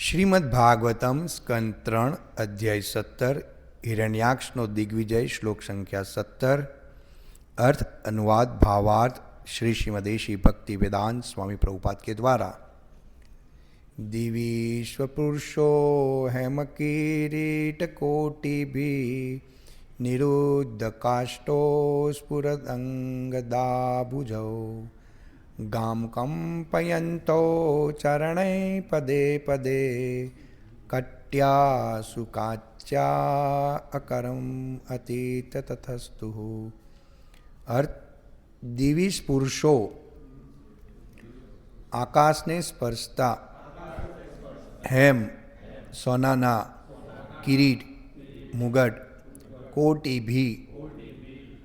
શ્રીમદ ભાગવતમ સ્કંદ ત્રણ અધ્યાય સત્તર હિરણ્યાક્ષનો દિગ્વિજય શ્લોક સંખ્યા સત્તર અર્થ અનુવાદ ભાવાર્થ શ્રી શ્રીમદેશી ભક્તિ વેદાંત સ્વામી પ્રભુપાદ કે દ્વારા દિવીશ્વપુરુષો હેમકિરીટકોટિભી નિરુદ્ધ કાષ્ટો સ્ફુરદંગદાભુજૌ ગામ કંપયંતો ચરણે પદે પદે કટ્યા સુકાચ્યા અકરમ અતીત તથસ્તુ અર્થ દિવીશ પુરુષો આકાશને સ્પર્શતા હેમ સોનાના કિરીટ મુગટ કોટી ભી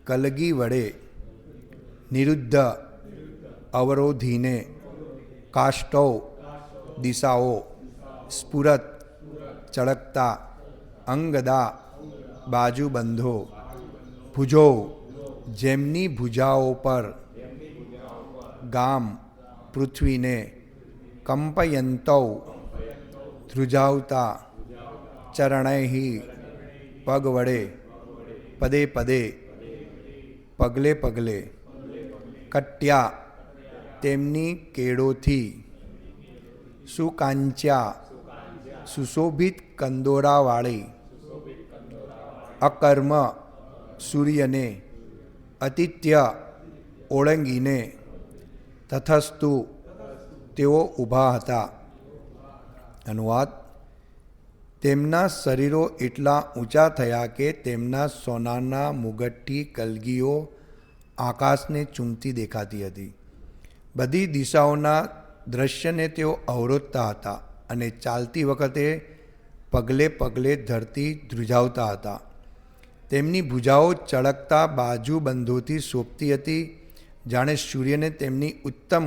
કલગી વડે નિરુદ્ધ અવરોધીને કાષ્ટો દિશાઓ સ્ફુરત ચળકતા અંગદા બાજુબંધો ભુજો જેમની ભુજાઓ પર ગામ પૃથ્વીને કંપયંતૌ ધ્રુજાવતા ચરણૈ પગ વડે પદે પદે પગલે પગલે કટ્યા તેમની કેળોથી સુકાંચ્યા, સુશોભિત કંદોરાવાળી અકર્મ સૂર્યને અતિથ્ય ઓળંગીને તથસ્તુ તેઓ ઊભા હતા. અનુવાદ, તેમના શરીરો એટલા ઊંચા થયા કે તેમના સોનાના મુગટથી કલગીઓ આકાશને ચૂમતી દેખાતી હતી. બધી દિશાઓના દ્રશ્યને તેઓ અવરોધતા હતા અને ચાલતી વખતે પગલે પગલે ધરતી ધ્રુજાવતા હતા. તેમની ભુજાઓ ચળકતા બાજુબંધોથી શોભતી હતી, જાણે સૂર્યને તેમની ઉત્તમ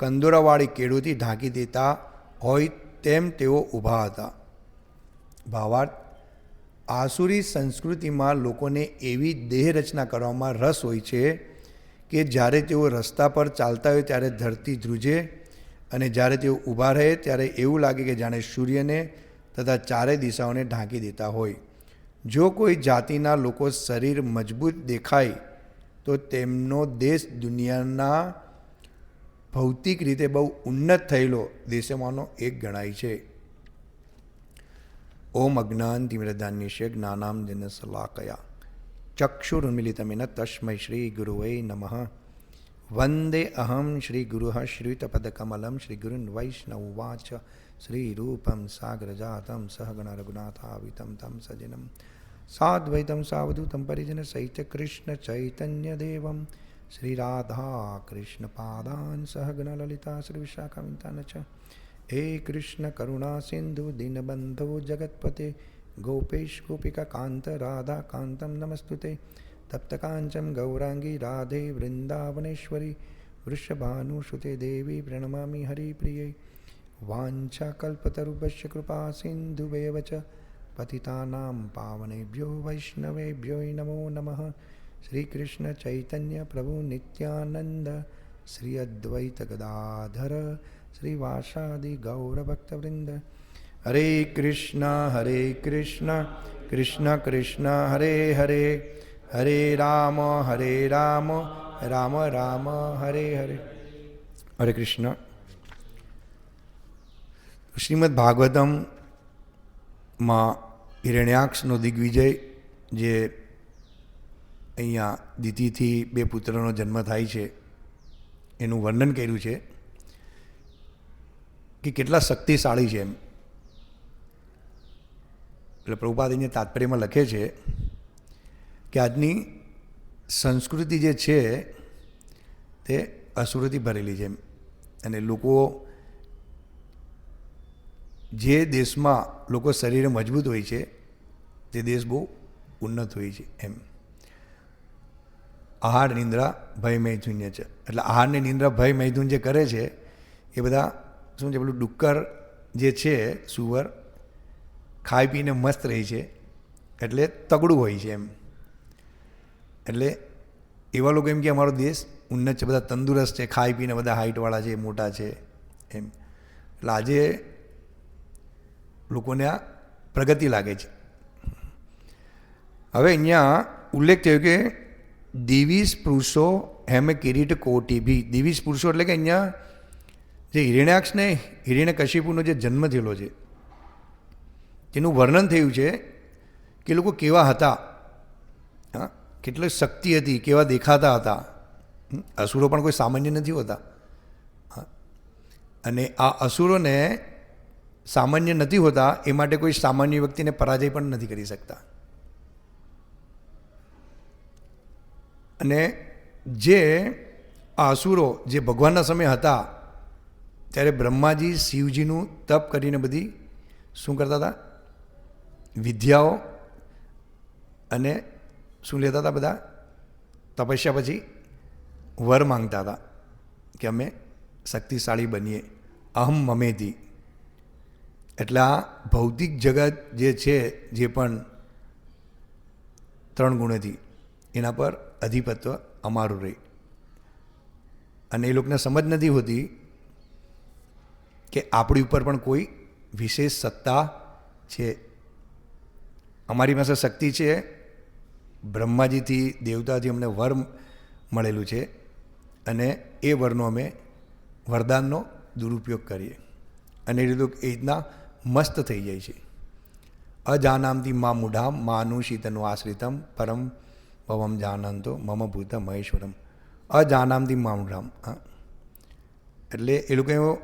કંદોરાવાળી કેળોથી ઢાંકી દેતા હોય તેમ તેઓ ઊભા હતા. ભાવાર્થ, આસુરી સંસ્કૃતિમાં લોકોને એવી દેહરચના કરવામાં રસ હોય છે કે જ્યારે તેઓ રસ્તા પર ચાલતા હોય ત્યારે ધરતી ધ્રુજે અને જ્યારે તેઓ ઊભા રહે ત્યારે એવું લાગે કે જાણે સૂર્યને તથા ચારે દિશાઓને ઢાંકી દેતા હોય. જો કોઈ જાતિના લોકો શરીર મજબૂત દેખાય, તો તેમનો દેશ દુનિયાના ભૌતિક રીતે બહુ ઉન્નત થયેલો દેશોમાંનો એક ગણાય છે. ઓમ અજ્ઞાન તિમ્રધાન્યશ્ય જ્ઞાનામ જન સલાકયા ચક્ષુરુન્મિલિતમેન તસ્મૈ શ્રી ગુરુવૈ નમઃ વંદે અહમ શ્રી ગુરુ શ્રીતપદકમલમ શ્રી ગુરુન વૈષ્ણવવાચ શ્રીરૂપમ સાગરજાતમ સહગણ રઘુનાથાવિતમ તમ સજનમ સાદ્વૈતમ સાવધૂતમ પરિજન સહિત કૃષ્ણ ચૈતન્યદેવમ શ્રી રાધા કૃષ્ણ પાદાન સહગણ લલિતા શ્રી વિશાખાવિંતાન હે કૃષ્ણ કરુણા સિંધુ દીનબંધો જગતપતે ગોપેશ ગોપિકા કાંત રાધા કાંતમ નમસ્તુતે राधे ગૌરાંગી રાધે વૃંદાવનેશ્વરી વૃષભાનુસુતે દેવી પ્રણમામિ હરિપ્રિયે વાંછાકલ્પતરુભ્ય કૃપા સિંધુવેવ ચ પતિતાનાં પાવનેભ્યો વૈષ્ણવેભ્યો નમો નમઃ શ્રીકૃષ્ણ ચૈતન્ય પ્રભુ હરે કૃષ્ણ હરે કૃષ્ણ કૃષ્ણ કૃષ્ણ હરે હરે હરે રામ હરે રામ રામ રામ હરે હરે હરે કૃષ્ણ શ્રીમદ ભાગવતમમાં હિરણ્યાક્ષનો દિગ્વિજય જે અહીંયા દિતિથી બે પુત્રનો જન્મ થાય છે, એનું વર્ણન કર્યું છે કે કેટલા શક્તિશાળી છે એમ. એટલે પ્રભુપાદ અહીંયા તાત્પર્યમાં લખે છે કે આજની સંસ્કૃતિ જે છે તે અસુરથી ભરેલી છે. અને લોકો જે દેશમાં લોકો શરીરે મજબૂત હોય છે, તે દેશ બહુ ઉન્નત હોય છે એમ. આહાર, નિંદ્રા, ભય, મૈથુન્ય છે. એટલે આહારને નિંદ્રા, ભય, મૈથુન જે કરે છે, એ બધા શું છે, પેલું ડુક્કર જે છે, સુવર ખાઈ પીને મસ્ત રહે છે. એટલે તગડું હોય છે એમ. એટલે એવા લોકો એમ કે અમારો દેશ ઉન્નત છે, બધા તંદુરસ્ત છે, ખાઈ પીને બધા હાઇટવાળા છે, મોટા છે, એમ. એટલે આજે લોકોને આ પ્રગતિ લાગે છે. હવે અહીંયા ઉલ્લેખ થયો કે દિવીસ પુરુષો હેમે કિરીટ કોટી ભી. દિવીસ પુરુષો એટલે કે અહીંયા જે હિરણ્યાક્ષને હિરણ્ય કશિપુનો જે જન્મ થયેલો છે તેનું વર્ણન થયું છે કે લોકો કેવા હતા. હા, કેટલી શક્તિ હતી, કેવા દેખાતા હતા. અસુરો પણ કોઈ સામાન્ય નથી હોતા. અને આ અસુરોને સામાન્ય નથી હોતા, એ માટે કોઈ સામાન્ય વ્યક્તિને પરાજય પણ નથી કરી શકતા. અને જે આ અસુરો જે ભગવાનના સમયે હતા, ત્યારે બ્રહ્માજી શિવજીનું તપ કરીને બધી શું કરતા હતા? વિદ્યાઓ અને શું લેતા હતા બધા? તપસ્યા પછી વર માંગતા હતા કે અમે શક્તિશાળી બનીએ. અહમ મમેથી એટલે આ ભૌતિક જગત જે છે, જે પણ ત્રણ ગુણેથી, એના પર અધિપત્વ અમારું રહે. અને એ લોકોને સમજ નથી હોતી કે આપણી ઉપર પણ કોઈ વિશેષ સત્તા છે. અમારી પાસે શક્તિ છે. બ્રહ્માજીથી, દેવતાથી અમને વર મળેલું છે અને એ વરનો અમે વરદાનનો દુરુપયોગ કરીએ. અને એ રીતે એ રીતના મસ્ત થઈ જાય છે. અજાનામથી મા મૂઢામ માનુષિતનું આશ્રિતમ, પરમ ભવમ જાનંતો, મમ ભૂત મહેશ્વરમ. અજાનામથી મા મૂઢામ, હા. એટલે એ લોકો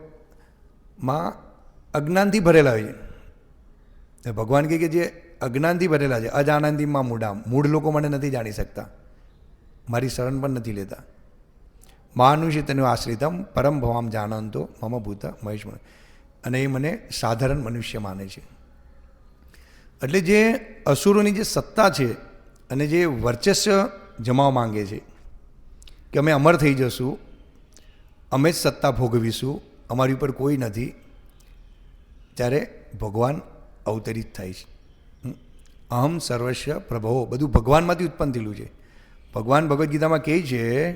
માં અજ્ઞાનથી ભરેલા હોય છે. ભગવાન કહે કે જે અજ્ઞાનથી ભરેલા છે અજાનંદી માં મૂઢામ મૂળ લોકો મને નથી જાણી શકતા. મારી શરણ પણ નથી લેતા. માનુષિતનું આશ્રિતમ, પરમ ભવામ જાણંતો, મમ ભૂત, મહેશ અને એ મને સાધારણ મનુષ્ય માને છે. એટલે જે અસુરોની જે સત્તા છે અને જે વર્ચસ્વ જમાવા માંગે છે કે અમે અમર થઈ જશું, અમે જ સત્તા ભોગવીશું, અમારી ઉપર કોઈ નથી, ત્યારે ભગવાન અવતરિત થાય છે. અહમ સર્વસ્વ પ્રભવો. બધું ભગવાનમાંથી ઉત્પન્ન થયેલું છે. ભગવાન ભગવદ્ ગીતામાં કહે છે,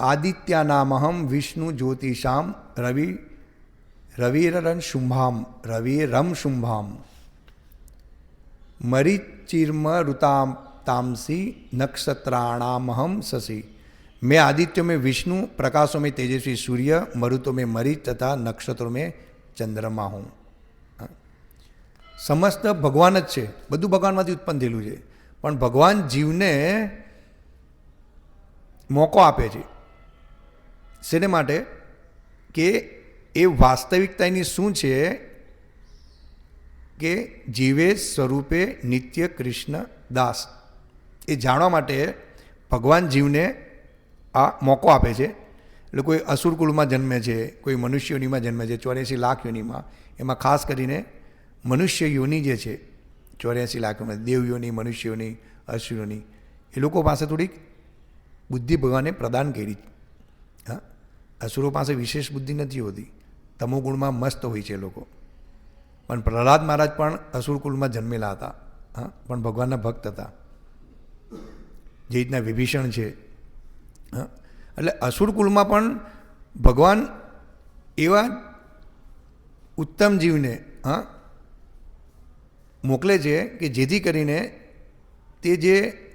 આદિત્યાનામહમ વિષ્ણુ જ્યોતિષામ રવિ રવિરન શુંભામ, રવિરમ શુંભામ. મરીચિર્મ ઋતામ તામસી નક્ષત્રાણામહમ શશી मैं आदित्य में विष्णु प्रकाशों में तेजस्वी सूर्य मरुतों में मरीच तथा नक्षत्रों में ચંદ્રમા હું સમસ્ત ભગવાન જ છે બધું ભગવાનમાંથી ઉત્પન્ન થયેલું છે પણ ભગવાન જીવને મોકો આપે છે શેને માટે કે એ વાસ્તવિકતાની શું છે કે જીવે સ્વરૂપે નિત્ય કૃષ્ણ દાસ એ જાણવા માટે ભગવાન જીવને આ મોકો આપે છે. એટલે કોઈ અસુરકુળમાં જન્મે છે, કોઈ મનુષ્ય યોનિમાં જન્મે છે, ચોર્યાસી લાખ યોનિમાં. એમાં ખાસ કરીને મનુષ્ય યોની જે છે, ચોર્યાસી લાખમાં દેવ મનુષ્યોની મનુષ્ય એ લોકો પાસે થોડીક બુદ્ધિ ભગવાને પ્રદાન કરી. હા? અસુરો પાસે વિશેષ બુદ્ધિ નથી હોતી. તમો ગુણમાં મસ્ત હોય છે લોકો. પણ પ્રહલાદ મહારાજ પણ અસુરકુલમાં જન્મેલા હતા. હા? પણ ભગવાનના ભક્ત હતા. જે રીતના વિભીષણ છે એટલે અસુરકુલમાં પણ ભગવાન એવા ઉત્તમ જીવને, હા, મોકલે છે કે જેથી કરીને તે જે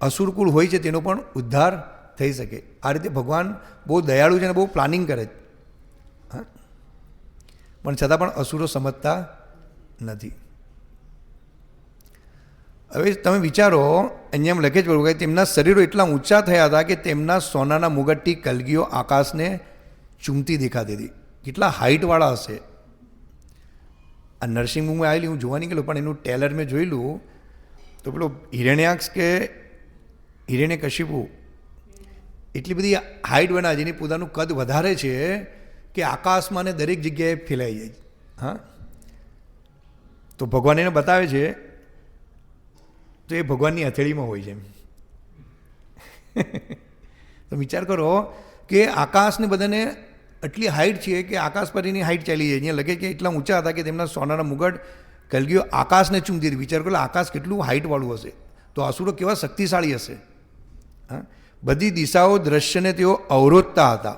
અસુરકુળ હોય છે તેનો પણ ઉદ્ધાર થઈ શકે. આ રીતે ભગવાન બહુ દયાળુ છે અને બહુ પ્લાનિંગ કરે હા. પણ છતાં પણ અસુરો સમજતા નથી. હવે તમે વિચારો અહીંયા એમ લખે છે પડવું કે તેમના શરીરો એટલા ઊંચા થયા હતા કે તેમના સોનાના મુગટથી કલગીઓ આકાશને ચૂમતી દેખાતી હતી. કેટલા હાઇટવાળા હશે. આ નર્સિંગ હોમમાં આવેલી, હું જોવા નીકળ્યું, પણ એનું ટેલર મેં જોયેલું. તો પેલો હિરણ્યાક્ષ કે હિરણ્ય કશિપુ એટલી બધી હાઇટ બના જેની પોતાનું કદ વધારે છે કે આકાશમાં ને દરેક જગ્યાએ ફેલાઈ જાય. હા? તો ભગવાન એને બતાવે છે તો એ ભગવાનની હથેળીમાં હોય છે તો વિચાર કરો કે આકાશને બધાને એટલી હાઇટ છે કે આકાશ પરની હાઇટ ચાલી જાય. અહીંયા લગે કે એટલા ઊંચા હતા કે તેમના સોનાના મુગટ કલગીઓ આકાશને ચૂમતી હતી. વિચાર કરો આકાશ કેટલું હાઇટવાળું હશે? તો અસુરો કેવા શક્તિશાળી હશે? હા? બધી દિશાઓ દ્રશ્યને તેઓ અવરોધતા હતા.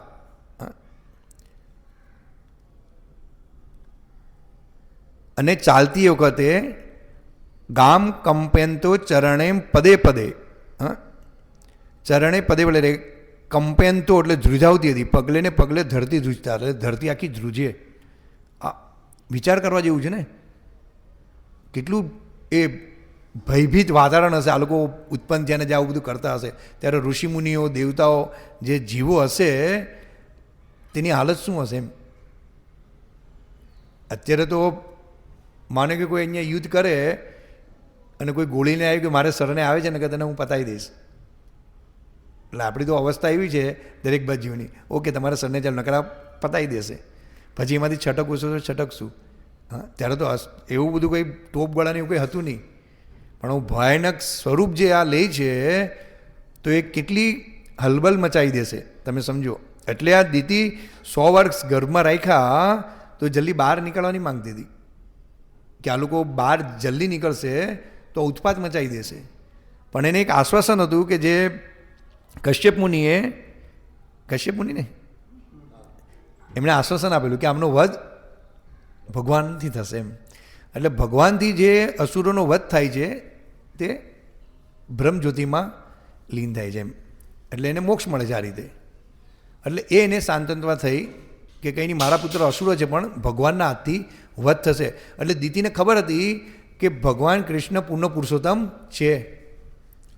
અને ચાલતી વખતે ગામ કંપેન્તુ ચરણે પદે પદે. હા? ચરણે પદે પદે કંપેન્તુ એટલે ધ્રુજાવતી હતી. પગલે ને પગલે ધરતી ધ્રુજતા. એટલે ધરતી આખી ધ્રુજે. આ વિચાર કરવા જેવું છે ને? કેટલું એ ભયભીત વાતાવરણ હશે. આ લોકો ઉત્પન્ન થયાને જે આવું બધું કરતા હશે. ત્યારે ઋષિમુનિઓ, દેવતાઓ જે જીવો હશે, તેની હાલત શું હશે એમ? અત્યારે તો માનો કે કોઈ અહીંયા યુદ્ધ કરે અને કોઈ ગોળીને આવી કે મારે સરને આવે છે ને કે તને હું પતાવી દઈશ. એટલે આપણી તો અવસ્થા એવી છે દરેક બાજુની ઓકે, તમારા સરને ચાલ નકરા પતાવી દેશે. પછી એમાંથી છટકવું તો છટકશું. હા, ત્યારે તો એવું બધું કંઈ ટોપ એવું કંઈ હતું નહીં. પણ હું ભયાનક સ્વરૂપ જે આ લે છે, તો એ કેટલી હલબલ મચાવી દેશે. તમે સમજો. એટલે આ દીદી સો વર્ષ ઘરમાં રાખ્યા, તો જલ્દી બહાર નીકળવાની માંગતી હતી. કે આ લોકો બહાર જલ્દી નીકળશે તો ઉત્પાત મચાવી દેશે. પણ એને એક આશ્વાસન હતું કે જે કશ્યપ મુનિએ, કશ્યપ મુનિ ને એમણે આશ્વાસન આપેલું કે આમનો વધ ભગવાનથી થશે એમ. એટલે ભગવાનથી જે અસુરોનો વધ થાય છે, તે બ્રહ્મજ્યોતિમાં લીન થાય છે એમ. એટલે એને મોક્ષ મળે છે આ રીતે. એટલે એ એને સાંતંત્વા થઈ કે કંઈ નહીં, મારા પુત્ર અસુરો છે, પણ ભગવાનના હાથથી વધ થશે. એટલે દીતીને ખબર હતી કે ભગવાન કૃષ્ણ પૂર્ણ પુરુષોત્તમ છે.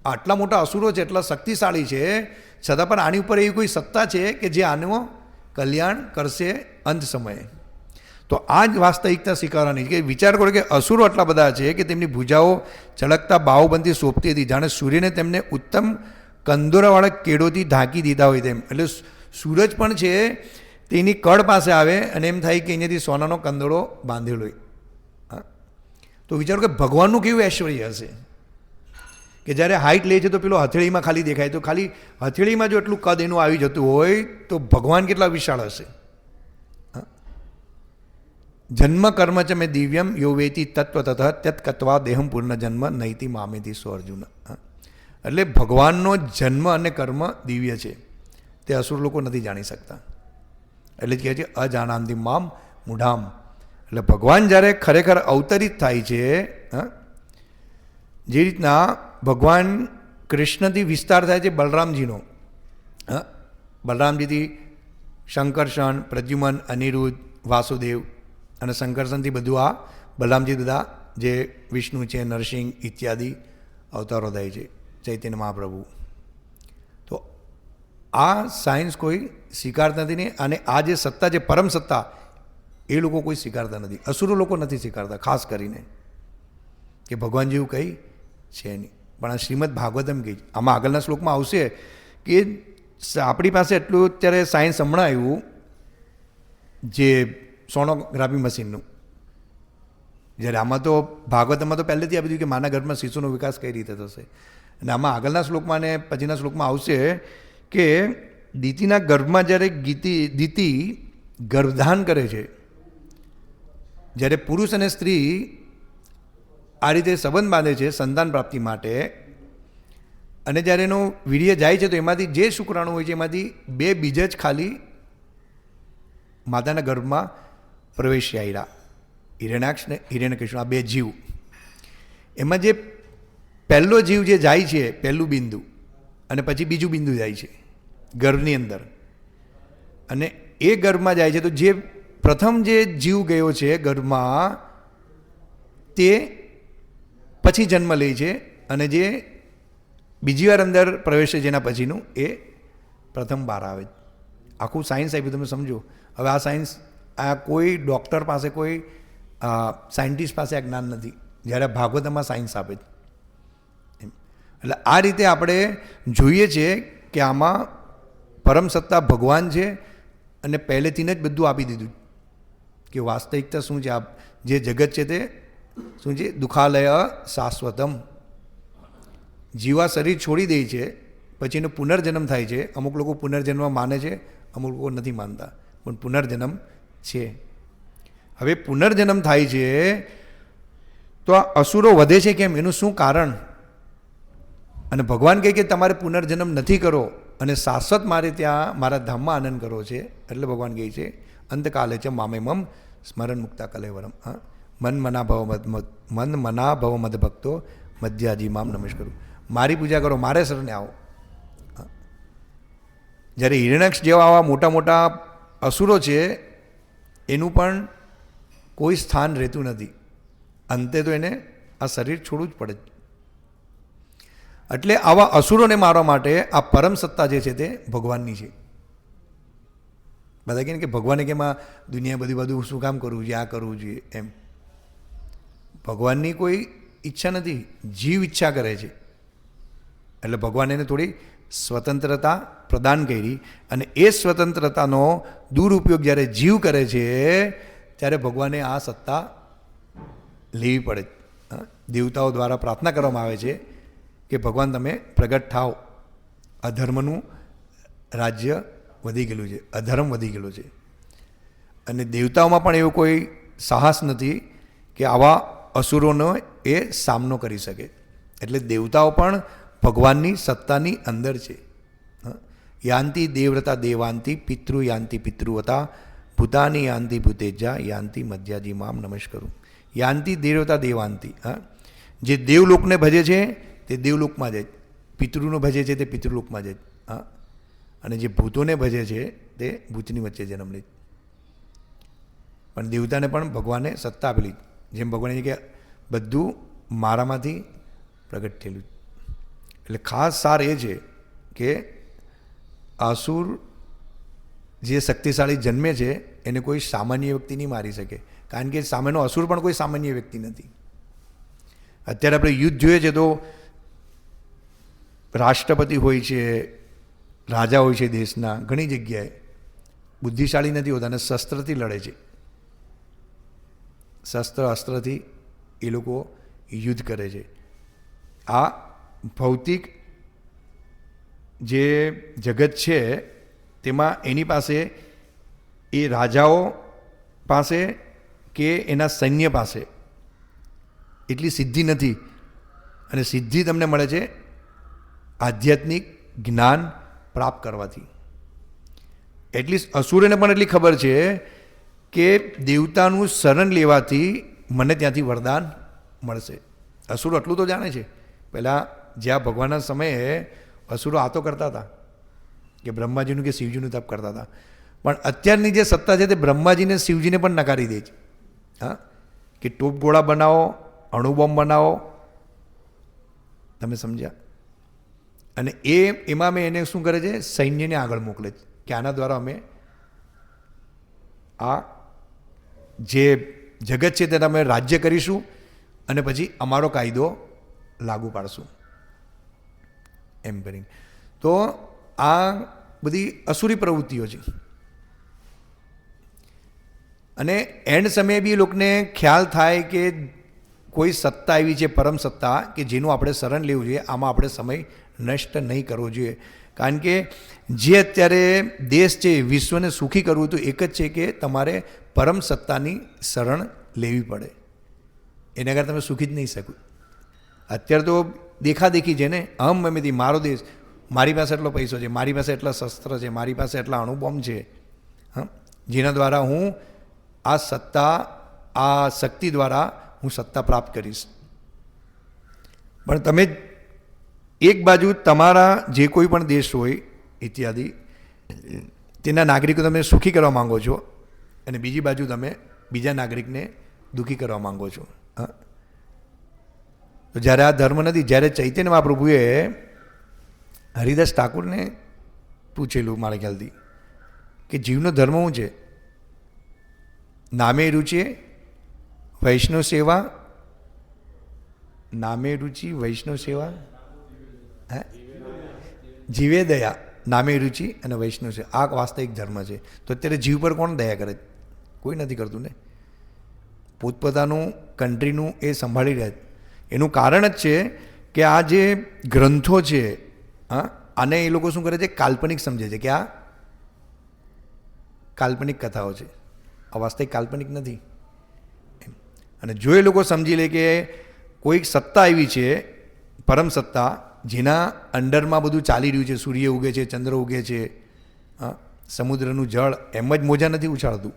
આટલા મોટા અસુરો છે, એટલા શક્તિશાળી છે. છતાં પણ આની ઉપર એવી કોઈ સત્તા છે કે જે આનો કલ્યાણ કરશે અંત સમયે. તો આ જ વાસ્તવિકતા સ્વીકારવાની કે વિચાર કરો કે અસુરો આટલા બધા છે કે તેમની ભૂજાઓ ચળકતા બાહુબંધી સોંપતી હતી, જાણે સૂર્યને તેમને ઉત્તમ કંદોરાવાળા કેળોથી ઢાંકી દીધા હોય તેમ. એટલે સૂરજ પણ છે, તેની કળ પાસે આવે અને એમ થાય કે અહીંયાથી સોનાનો કંદોરો બાંધેલો હોય. તો વિચારો કે ભગવાનનું કેવું ઐશ્વર્ય હશે? કે જ્યારે હાઇટ લે છે તો પેલો હથેળીમાં ખાલી દેખાય. તો ખાલી હથેળીમાં જો એટલું કદ એનું આવી જતું હોય, તો ભગવાન કેટલા વિશાળ હશે? જન્મ કર્મ ચ મેં દિવ્યમ યો વેતી તત્વ તથા તત્કત્વા દેહમ પૂર્ણ જન્મ નૈતિ મામેતી સો અર્જુન. એટલે ભગવાનનો જન્મ અને કર્મ દિવ્ય છે. તે અસુર લોકો નથી જાણી શકતા. એટલે જ કહે છે, અજાણાંતિ મામ મૂઢામ. એટલે ભગવાન જ્યારે ખરેખર અવતરિત થાય છે જે રીતના ભગવાન કૃષ્ણથી વિસ્તાર થાય છે બલરામજીનો બલરામજીથી શંકરષણ પ્રદ્યુમન, અનિરુદ્ધ, વાસુદેવ અને શંકરષણથી બધું આ બલરામજી બધા જે વિષ્ણુ છે, નરસિંહ ઇત્યાદિ અવતારો થાય છે, ચૈતન્ય મહાપ્રભુ. તો આ સાયન્સ કોઈ સ્વીકારતા નથી ને, અને આ જે સત્તા જે પરમ સત્તા એ લોકો કોઈ સ્વીકારતા નથી. અસુરો લોકો નથી સ્વીકારતા, ખાસ કરીને. કે ભગવાન જેવું કંઈ છે નહીં. પણ આ શ્રીમદ ભાગવતમ કહી આમાં આગળના શ્લોકમાં આવશે કે આપણી પાસે એટલું અત્યારે સાયન્સ હમણાં આવ્યું જે સોનોગ્રાફી મશીનનું. જ્યારે આમાં તો ભાગવતમાં તો પહેલેથી આ બધું કે માના ગર્ભમાં શિશુનો વિકાસ કઈ રીતે થશે. અને આમાં આગળના શ્લોકમાં અને પછીના શ્લોકમાં આવશે કે દીતિના ગર્ભમાં જ્યારે ગીતી, દીતિ ગર્ભધાન કરે છે જ્યારે પુરુષ અને સ્ત્રી આ રીતે સંબંધ બાંધે છે, સંતાન પ્રાપ્તિ માટે, અને જ્યારે એનો વીર્ય જાય છે, તો એમાંથી જે શુક્રાણુ હોય છે, એમાંથી બે બીજ જ ખાલી માતાના ગર્ભમાં પ્રવેશી આવ્યા હિરણાક્ષ ને હિરણ્યકૃષ્ણ આ બે જીવ. એમાં જે પહેલો જીવ જે જાય છે, પહેલું બિંદુ, અને પછી બીજું બિંદુ જાય છે, ગર્ભની અંદર. અને એ ગર્ભમાં જાય છે, તો જે પ્રથમ જે જીવ ગયો છે ગર્ભમાં, તે પછી જન્મ લે છે અને જે બીજી વાર અંદર પ્રવેશે જેના પછીનું, એ પ્રથમ બહાર આવે આખું સાયન્સ આપ્યું તમે સમજો. હવે આ સાયન્સ આ કોઈ ડૉક્ટર પાસે કોઈ સાયન્ટિસ્ટ પાસે આ જ્ઞાન નથી. જ્યારે ભાગવતમાં સાયન્સ આપે છે. એટલે આ રીતે આપણે જોઈએ છીએ કે આમાં પરમ સત્તા ભગવાન છે અને પહેલેથી જ બધું આપી દીધું. કે વાસ્તવિકતા શું છે? આ જે જગત છે તે શું છે? દુઃખાલય શાશ્વતમ. જીવા શરીર છોડી દે છે, પછી એનો પુનર્જન્મ થાય છે. અમુક લોકો પુનર્જન્મ માને છે, અમુક લોકો નથી માનતા. પણ પુનર્જન્મ છે. હવે પુનર્જન્મ થાય છે, તો આ અસુરો વધે છે કેમ? એનું શું કારણ? અને ભગવાન કહે કે તમારે પુનર્જન્મ નથી કરો. અને શાશ્વત મારે ત્યાં, મારા ધામમાં આનંદ કરવો છે. એટલે ભગવાન કહે છે અંતકાલે છે મામે મમ સ્મરણ મુક્તા કલેવરમ, હા. મન મના ભવ મન મના ભવ મદ ભક્તો મધ્યાજી મામ નમેશ કરું. મારી પૂજા કરો, મારે શરણે આવો. જ્યારે હિરણક્ષ જેવા આવા મોટા મોટા અસુરો છે, એનું પણ કોઈ સ્થાન રહેતું નથી. અંતે તો એને આ શરીર છોડવું જ પડે એટલે આવા અસુરોને મારવા માટે આ પરમ સત્તા જે છે તે ભગવાનની છે. બધા કહે કે ભગવાને કે એમાં દુનિયા બધી બધું શું કામ કરવું જોઈએ, આ કરવું જોઈએ? એમ. ભગવાનની કોઈ ઈચ્છા નથી. જીવ ઈચ્છા કરે છે. એટલે ભગવાને એને થોડી સ્વતંત્રતા પ્રદાન કરી અને એ સ્વતંત્રતાનો દુરુપયોગ જ્યારે જીવ કરે છે, ત્યારે ભગવાને આ સત્તા લેવી પડે. દેવતાઓ દ્વારા પ્રાર્થના કરવામાં આવે છે કે ભગવાન તમે પ્રગટ થાઓ. અધર્મનું રાજ્ય વધી ગયેલું છે, અધર્મ વધી ગયેલો છે. અને દેવતાઓમાં પણ એવો કોઈ સાહસ નથી કે આવા અસુરોનો એ સામનો કરી શકે. એટલે દેવતાઓ પણ ભગવાનની સત્તાની અંદર છે? યાંતિ દેવ્રતા દેવાંતિ પિતૃ યાંતિ પિતૃવતા, ભૂતાની યાંતિ ભૂતેજા યાંતિ મધ્યાજી મામ નમસ્કરું. યાંતિ દેવતા દેવાંતિ, હા? જે દેવલોકને ભજે છે, તે દેવલોકમાં જાય. પિતૃનો ભજે છે, તે પિતૃલોકમાં જાય. હા? અને જે ભૂતોને ભજે છે, તે ભૂતની વચ્ચે જન્મ લે પણ દેવતાને પણ ભગવાને સત્તા આપેલી જેમ ભગવાને કે બધું મારામાંથી પ્રગટ થયેલું એટલે ખાસ સાર એ છે કે આસુર જે શક્તિશાળી જન્મે છે, એને કોઈ સામાન્ય વ્યક્તિ નહીં મારી શકે. કારણ કે સામેનો અસુર પણ કોઈ સામાન્ય વ્યક્તિ નથી. અત્યારે આપણે યુદ્ધ જોઈએ છે તો રાષ્ટ્રપતિ હોય છે રાજા હોય છે દેશના, ઘણી જગ્યાએ બુદ્ધિશાળી નથી હોતા અને શસ્ત્રથી લડે છે. શસ્ત્ર અસ્ત્રથી એ લોકો યુદ્ધ કરે છે. આ ભૌતિક જે જગત છે, તેમાં એની પાસે એ રાજાઓ પાસે કે એના સૈન્ય પાસે એટલી સિદ્ધિ નથી. અને સિદ્ધિ તમને મળે છે આધ્યાત્મિક જ્ઞાન પ્રાપ્ત કરવાથી. એટલીસ્ટ અસુરને પણ એટલી ખબર છે કે દેવતાનું શરણ લેવાથી મને ત્યાંથી વરદાન મળશે. અસુર એટલું તો જાણે છે. પહેલાં જ્યાં ભગવાનના સમયે અસુરો આતો કરતા હતા, કે બ્રહ્માજીનું કે શિવજીનું તપ કરતા હતા. પણ અત્યારની જે સત્તા છે તે બ્રહ્માજીને શિવજીને પણ નકારી દે છે. હા? કે ટોપ ગોળા બનાવો, અણુબોમ્બ બનાવો. તમે સમજ્યા? અને એ એમાં મેં એને શું કરે છે? સૈન્યને આગળ મોકલે છે. કે આના દ્વારા અમે આ જે જગત છે તેને અમે રાજ્ય કરીશું અને પછી અમારો કાયદો લાગુ પાડશું. એમ કરીને. તો આ બધી અસુરી પ્રવૃત્તિઓ છે. અને એન્ડ સમયે બી લોકોને ખ્યાલ થાય કે કોઈ સત્તા એવી છે, પરમ સત્તા, કે જેનું આપણે શરણ લેવું જોઈએ, આમાં આપણે સમય નષ્ટ નહીં કરવો જોઈએ. કારણ કે જે અત્યારે દેશ છે વિશ્વને સુખી કરવું તો એક જ છે કે તમારે પરમ સત્તાની શરણ લેવી પડે. એને આગળ તમે સુખી જ નહીં શકો. અત્યારે તો દેખાદેખી છે ને, અહમ મમેથી મારો દેશ, મારી પાસે એટલો પૈસો છે, મારી પાસે એટલા શસ્ત્ર છે, મારી પાસે એટલા અણુબોમ્બ છે. હા? જેના દ્વારા હું આ સત્તા, આ શક્તિ દ્વારા હું સત્તા પ્રાપ્ત કરીશ. પણ તમે એક બાજુ તમારા જે કોઈ પણ દેશ હોય, ઇત્યાદિ, તેના નાગરિકો તમે સુખી કરવા માંગો છો અને બીજી બાજુ તમે બીજા નાગરિકને દુઃખી કરવા માંગો છો. હા. તો જ્યારે આ ધર્મ નથી, જ્યારે ચૈતન્ય મહાપ્રભુએ હરિદાસ ઠાકુરને પૂછેલું મારા ખ્યાલથી કે જીવનો ધર્મ શું છે? નામે રુચિ વૈષ્ણવ સેવા? નામે રુચિ વૈષ્ણવ સેવા? હે? જીવે દયા, નામે રુચિ અને વૈષ્ણવ છે. આ વાસ્તવિક ધર્મ છે. તો અત્યારે જીવ પર કોણ દયા કરે? કોઈ નથી કરતું ને? પોતપોતાનું કન્ટ્રીનું એ સંભાળી રહ્યા એનું કારણ જ છે કે આ જે ગ્રંથો છે, હા, આને એ લોકો શું કરે છે? કાલ્પનિક સમજે છે કે આ કાલ્પનિક કથાઓ છે. આ વાસ્તવિક કાલ્પનિક નથી. અને જો એ લોકો સમજી લે કે કોઈક સત્તા એવી છે, પરમ સત્તા જેના અંડરમાં બધું ચાલી રહ્યું છે, સૂર્ય ઉગે છે, ચંદ્ર ઉગે છે સમુદ્રનું જળ એમ જ મોજા નથી ઉછાળતું.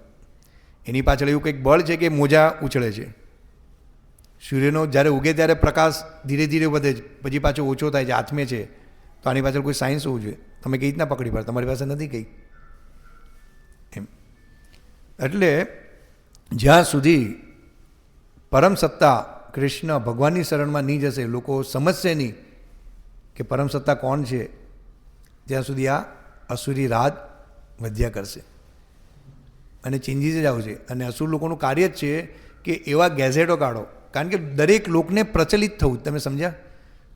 એની પાછળ એવું કંઈક બળ છે કે મોજા ઉછળે છે. સૂર્યનો જ્યારે ઉગે ત્યારે પ્રકાશ ધીરે ધીરે વધે છે, પછી પાછો ઓછો થાય છે, આથમે છે. તો આની પાછળ કોઈ સાયન્સ હોવું જોઈએ. તમે કઈ રીતના પકડી પાડો? તમારી પાસે નથી કંઈ. એમ. એટલે જ્યાં સુધી પરમ સત્તા કૃષ્ણ ભગવાનની શરણમાં નહીં જશે, લોકો સમજશે નહીં કે પરમ સત્તા કોણ છે? ત્યાં સુધી આ અસુરી રાજ વધ્યા કરશે. અને ચેન્જીસ જ આવશે અને અસુર લોકોનું કાર્ય જ છે કે એવા ગેઝેટો કાઢો. કારણ કે દરેક લોકને પ્રચલિત થવું તમે સમજ્યા?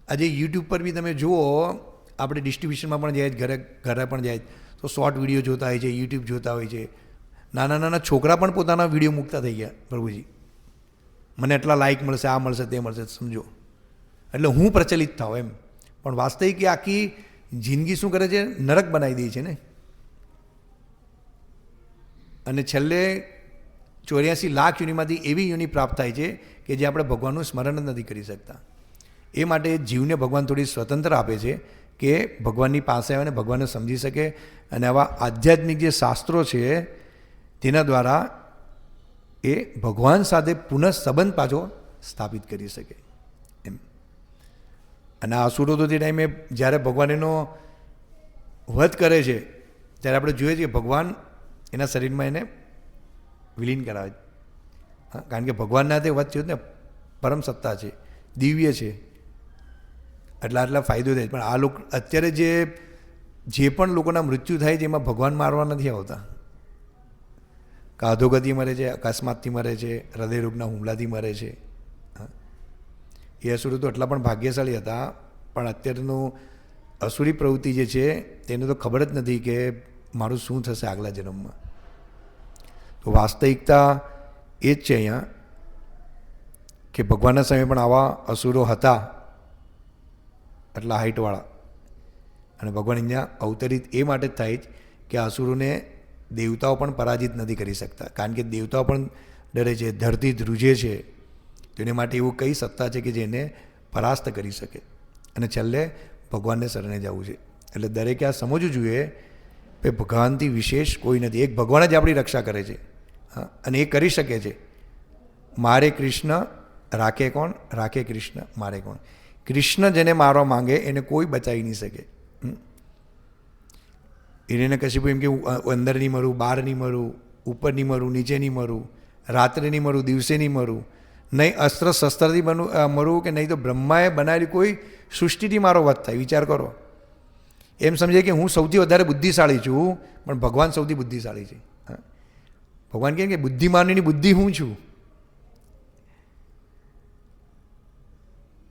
આજે યુટ્યુબ પર બી તમે જુઓ, આપણે ડિસ્ટ્રીબ્યુશનમાં પણ જાય ઘરે ઘરે પણ જાય તો શોર્ટ વીડિયો જોતા હોય છે, યુટ્યુબ જોતા હોય છે. નાના નાના છોકરા પણ પોતાના વીડિયો મૂકતા થઈ ગયા, પ્રભુજી. મને એટલા લાઇક મળશે, આ મળશે, તે મળશે, સમજો. એટલે હું પ્રચલિત થાવ એમ. પણ વાસ્તવિક એ આખી જિંદગી શું કરે છે? નરક બનાવી દે છે ને? અને છેલ્લે ચોર્યાસી લાખ યુનિમાંથી એવી યુનિ પ્રાપ્ત થાય છે કે જે આપણે ભગવાનનું સ્મરણ જ નથી કરી શકતા. એ માટે જીવને ભગવાન થોડી સ્વતંત્ર આપે છે કે ભગવાનની પાસે આવે અને ભગવાનને સમજી શકે. અને આવા આધ્યાત્મિક જે શાસ્ત્રો છે, તેના દ્વારા એ ભગવાન સાથે પુનઃ સંબંધ પાછો સ્થાપિત કરી શકે. અને આ તો ટાઈમે જ્યારે ભગવાન એનો વધ કરે છે, ત્યારે આપણે જોઈએ છીએ ભગવાન એના શરીરમાં એને વિલીન કરાવે છે. કારણ કે ભગવાનના તે વધ થયું ને પરમ સત્તા છે, દિવ્ય છે. આટલા આટલા ફાયદો થાય પણ આ લોકો, અત્યારે જે જે પણ લોકોના મૃત્યુ થાય છે, એમાં ભગવાન મારવા નથી આવતા. કાધોગતિ મરે છે, અકસ્માતથી મરે છે, હૃદયરોગના હુમલાથી મરે છે. એ અસુરો તો એટલા પણ ભાગ્યશાળી હતા, પણ અત્યારનું અસુરી પ્રવૃત્તિ જે છે, તેને તો ખબર જ નથી કે મારું શું થશે આગલા જન્મમાં. તો વાસ્તવિકતા એ જ છે અહીંયા, કે ભગવાનના સમયે પણ આવા અસુરો હતા, આટલા હાઇટવાળા અને ભગવાન અહીંયા અવતરિત એ માટે જ થાય જ કે અસુરોને દેવતાઓ પણ પરાજિત નથી કરી શકતા. કારણ કે દેવતાઓ પણ ડરે છે, ધરતી ધ્રુજે છે. તેને માટે એવું કઈ સત્તા છે કે જેને પરાસ્ત કરી શકે? અને છેલ્લે ભગવાનને શરણે જવું છે. એટલે દરેકે આ સમજવું જોઈએ કે ભગવાનથી વિશેષ કોઈ નથી. એક ભગવાન જ આપણી રક્ષા કરે છે. હા, અને એ કરી શકે છે. મારે કૃષ્ણ, રાખે કોણ? રાખે કૃષ્ણ, મારે કોણ? કૃષ્ણ જેને મારવા માંગે એને કોઈ બચાવી નહીં શકે. એને કશું એમ કે અંદર નહીં મરું, બહાર નહીં મરું, ઉપર નહીં મરું, નીચે નહીં મરું, રાત્રે નહીં મરું, દિવસે નહીં મરું. નહીં અસ્ત્ર શસ્ત્રથી બનવું મરવું કે નહીં તો બ્રહ્માએ બનાવેલી કોઈ સૃષ્ટિથી મારો વધ થાય. વિચાર કરો. એમ સમજે કે હું સૌથી વધારે બુદ્ધિશાળી છું, પણ ભગવાન સૌથી બુદ્ધિશાળી છે. ભગવાન કહે કે બુદ્ધિમાનની બુદ્ધિ હું છું.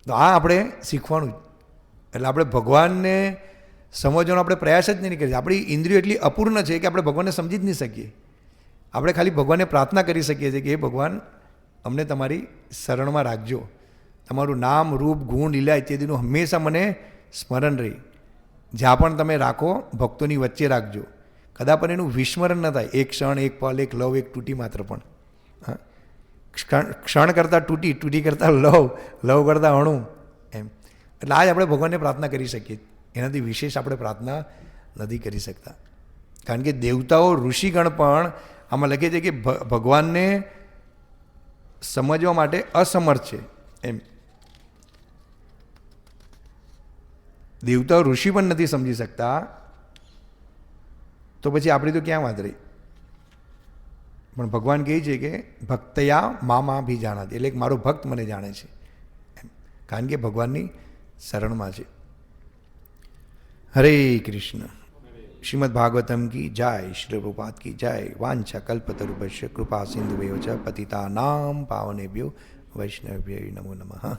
તો આ આપણે શીખવાનું એટલે આપણે ભગવાનને સમજવાનો આપણે પ્રયાસ જ નહીં કરીએ. આપણી ઇન્દ્રિયો એટલી અપૂર્ણ છે કે આપણે ભગવાનને સમજી જ નહીં શકીએ. આપણે ખાલી ભગવાનને પ્રાર્થના કરી શકીએ છીએ કે એ ભગવાન અમને તમારી શરણમાં રાખજો. તમારું નામ, રૂપ, ગુણ, લીલા ઇત્યાદિનું હંમેશા મને સ્મરણ રહે. જ્યાં પણ તમે રાખો, ભક્તોની વચ્ચે રાખજો. કદા પણ એનું વિસ્મરણ ન થાય. એક ક્ષણ, એક પલ એક લવ, એક તૂટી માત્ર પણ. ક્ષણ ક્ષણ કરતાં તૂટી તૂટી કરતાં લવ લવ કરતાં અણુ, એમ. એટલે આજ આપણે ભગવાનને પ્રાર્થના કરી શકીએ. એનાથી વિશેષ આપણે પ્રાર્થના નથી કરી શકતા. કારણ કે દેવતાઓ, ઋષિગણ પણ આમાં લખે છે કે ભગવાનને સમજવા માટે અસમર્થ છે. એમ. દેવતાઓ ઋષિ પણ નથી સમજી શકતા. તો પછી આપણી તો ક્યાં વાત રહી? પણ ભગવાન કહે છે કે ભક્તયા મામા ભી જાણાતી એટલે મારો ભક્ત મને જાણે છે. કારણ કે ભગવાનની શરણમાં છે. હરે કૃષ્ણ. શ્રીમદ ભાગવતમ કી જય શ્રી પ્રભુપાદ કી જય વાંછા કલ્પતરુભ્ય કૃપા સિંધુભ્યો ચ પતિતા નામ પાવનેભ્યો વૈષ્ણવભ્ય નમો નમઃ